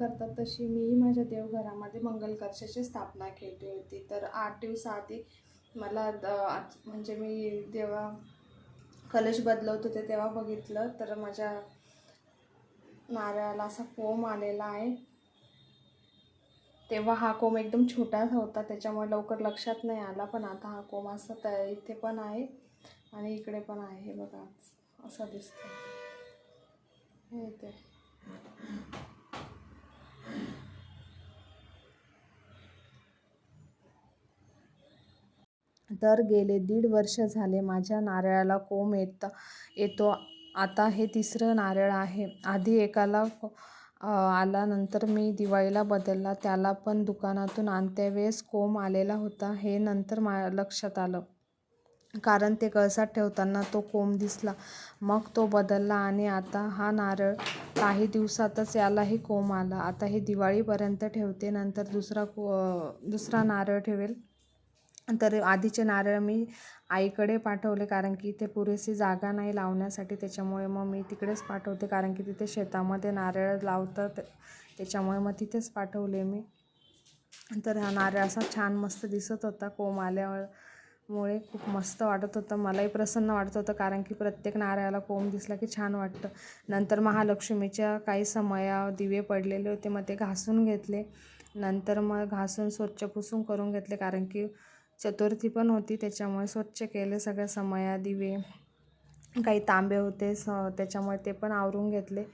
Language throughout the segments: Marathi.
करतात तशी मी माझ्या देवघरामध्ये मंगल स्थापना केली होती. तर आठ दिवसाआधी मला द- आज- म्हणजे मी जेव्हा कलश बदलवत होते तेव्हा बघितलं तर माझ्या नारळाला असा कोम आलेला आहे. तेव्हा हा कोम एकदम छोटासा होता त्याच्यामुळे लवकर लक्षात नाही आला पण आता हा कोम असा त इथे पण आहे आणि इकडे पण आहे बघा असं दिसतं हे ते तर गेले दीड वर्ष झाले माझ्या नारळाला कोंब येत येतो. आता हे तिसरं नारळ आहे. आधी एकाला आल्यानंतर आला नंतर मी दिवाळीला बदलला. त्याला पण दुकानातून आणत्या वेळेस कोंब आलेला होता. हे नंतर मा लक्षात आलं. कारण ते कळसात ठेवताना तो कोंब दिसला. मग तो बदलला आणि आता हा नारळ काही दिवसातच यालाही कोंब आला. आता हे दिवाळीपर्यंत ठेवते. नंतर दुसरा को दुसरा नारळ ठेवेल. तर आधीचे नारळ मी आईकडे पाठवले कारण की इथे पुरेशी जागा नाही लावण्यासाठी. त्याच्यामुळे मग मी तिकडेच पाठवते कारण की तिथे शेतामध्ये नारळ लावतात. त्याच्यामुळे मग तिथेच पाठवले मी. तर हा नारळ असा छान मस्त दिसत होता. कोंब आल्यावर मुळे खूप मस्त वाटत होतं. मलाही प्रसन्न वाटत होतं कारण की प्रत्येक नारळाला कोंब दिसला की छान वाटतं. नंतर महालक्ष्मीच्या काही समया दिवे पडलेले होते. मग ते घासून घेतले. नंतर मग घासून स्वच्छ पुसून करून घेतले कारण की चतुर्थी पण होती त्याच्यामुळे स्वच्छ केले सगळ्या समया दिवे काही तांबे होते स त्याच्यामुळे ते पण आवरून घेतले.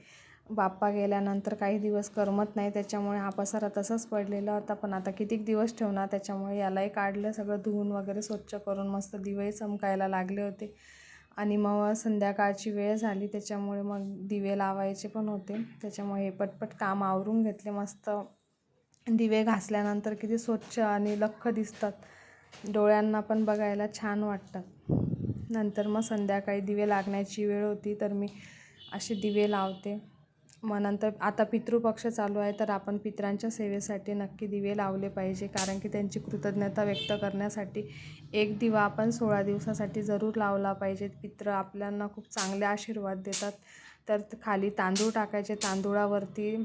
बाप्पा गेल्यानंतर काही दिवस करमत नाही त्याच्यामुळे हा पसारा तसाच पडलेला होता पण आता कितीक दिवस ठेवणार त्याच्यामुळे यालाही काढलं सगळं धुवून वगैरे स्वच्छ करून मस्त दिवे चमकायला लागले होते. आणि मग संध्याकाळची वेळ झाली त्याच्यामुळे मग दिवे लावायचे पण होते. त्याच्यामुळे हे पटपट काम आवरून घेतले मस्त दिवे घासल्यानंतर किती स्वच्छ आणि लख्ख दिसतात. डोळ्यांना पण बघायला छान वाटतात नंतर मग संध्याकाळी दिवे लागण्याची वेळ होती तर मी असे दिवे लावते. मग नंतर आता पितृपक्ष चालू आहे तर आपण पितरांच्या सेवेसाठी नक्की दिवे लावले पाहिजे कारण की त्यांची कृतज्ञता व्यक्त करण्यासाठी एक दिवा आपण सोळा दिवसासाठी जरूर लावला पाहिजे. पित्र आपल्यांना खूप चांगले आशीर्वाद देतात. तर खाली तांदूळ टाकायचे तांदूळावरती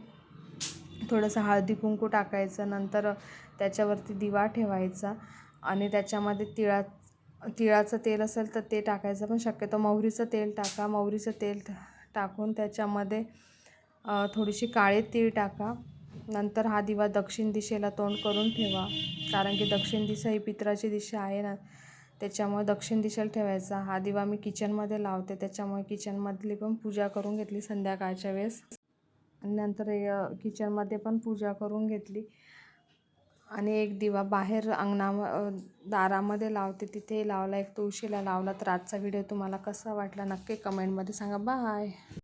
थोडंसं हळदी कुंकू टाकायचं नंतर त्याच्यावरती दिवा ठेवायचा. आणि त्याच्यामध्ये तिळा तिळाचं तेल असेल तर ते टाकायचं पण शक्यतो मोहरीचं तेल टाका. मोहरीचं तेल टाकून त्याच्यामध्ये थोडीशी काळे तीळ टाका. नंतर हा दिवा दक्षिण दिशेला तोंड करून ठेवा. कारण की दक्षिण दिशा ही पित्राची दिशा आहे ना त्याच्यामुळे दक्षिण दिशेला ठेवायचा. हा दिवा मी किचनमध्ये लावते. त्याच्यामुळे किचनमधली पण पूजा करून घेतली संध्याकाळच्या वेळेस. आणि नंतर किचनमध्ये पण पूजा करून घेतली. आणि एक दिवा बाहेर अंगणा दारामध्ये लावते. तिथे लावला एक तुळशीला लावला. तर आजचा व्हिडिओ तुम्हाला कसा वाटला नक्की कमेंटमध्ये सांगा. बाय!